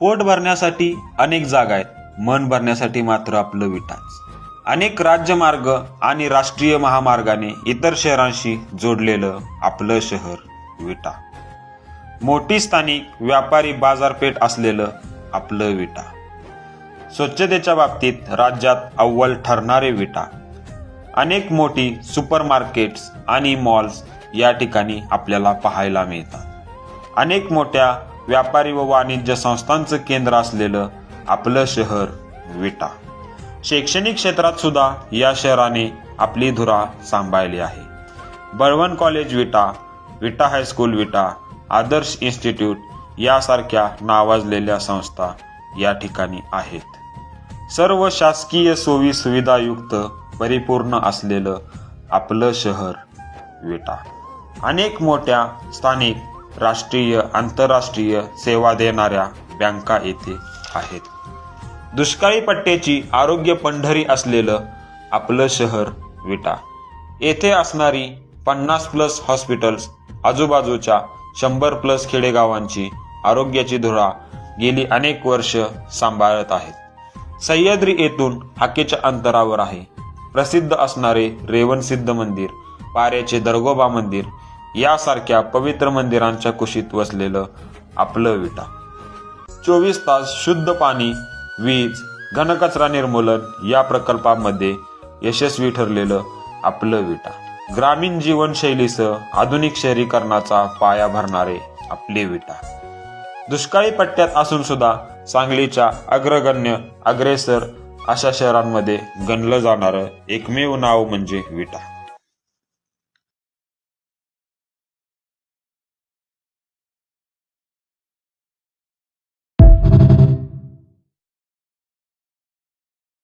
पोट भरण्यासाठी अनेक जागा आहेत. मन भरण्यासाठी मात्र आपलं विटाच अनेक राज्यमार्ग आणि राष्ट्रीय महामार्गाने इतर शहरांशी जोडलेलं आपलं शहर विटा मोठी स्थानिक व्यापारी बाजारपेठ असलेलं आपलं विटा स्वच्छतेच्या बाबतीत राज्यात अव्वल ठरणारे विटा अनेक मोठी सुपर मार्केट्स आणि मॉल्स या ठिकाणी आपल्याला पाहायला मिळतात. अनेक मोठ्या व्यापारी व वाणिज्य संस्थांचं केंद्र असलेलं आपलं शहर विटा. शैक्षणिक क्षेत्रात सुद्धा या शहराने आपली धुरा सांभाळली आहे. बळवण college Vita Vita high school Vita Adarsh institute यासारख्या नावाजलेल्या संस्था या ठिकाणी आहेत. सर्व शासकीय सोयी सुविधायुक्त परिपूर्ण असलेलं आपलं शहर विटा. अनेक मोठ्या स्थानिक राष्ट्रीय आंतरराष्ट्रीय सेवा देणाऱ्या बँका येथे आहेत. दुष्काळी पट्ट्याची आरोग्य पंढरी असलेलं आपलं शहर विटा. येथे असणारी पन्नास प्लस हॉस्पिटल्स आजूबाजूच्या शंभर प्लस खेडेगावांची आरोग्याची धुरा गेली अनेक वर्ष सांभाळत आहेत. सह्याद्री येथून हाकेच्या अंतरावर आहे. प्रसिद्ध असणारे रेवणसिद्ध मंदिर पाऱ्याचे दरगोबा मंदिर यासारख्या पवित्र मंदिरांच्या कुशीत वसलेलं आपलं विटा. चोवीस तास शुद्ध पाणी वीज घनकचरा निर्मूलन या प्रकल्पामध्ये यशस्वी ठरलेलं आपलं विटा. ग्रामीण जीवनशैलीसह आधुनिक शहरीकरणाचा पाया भरणारे आपले विटा. दुष्काळी पट्ट्यात असून सुद्धा सांगलीच्या अग्रगण्य अग्रेसर अशा शहरांमध्ये गणलं जाणारं एकमेव नाव म्हणजे विटा.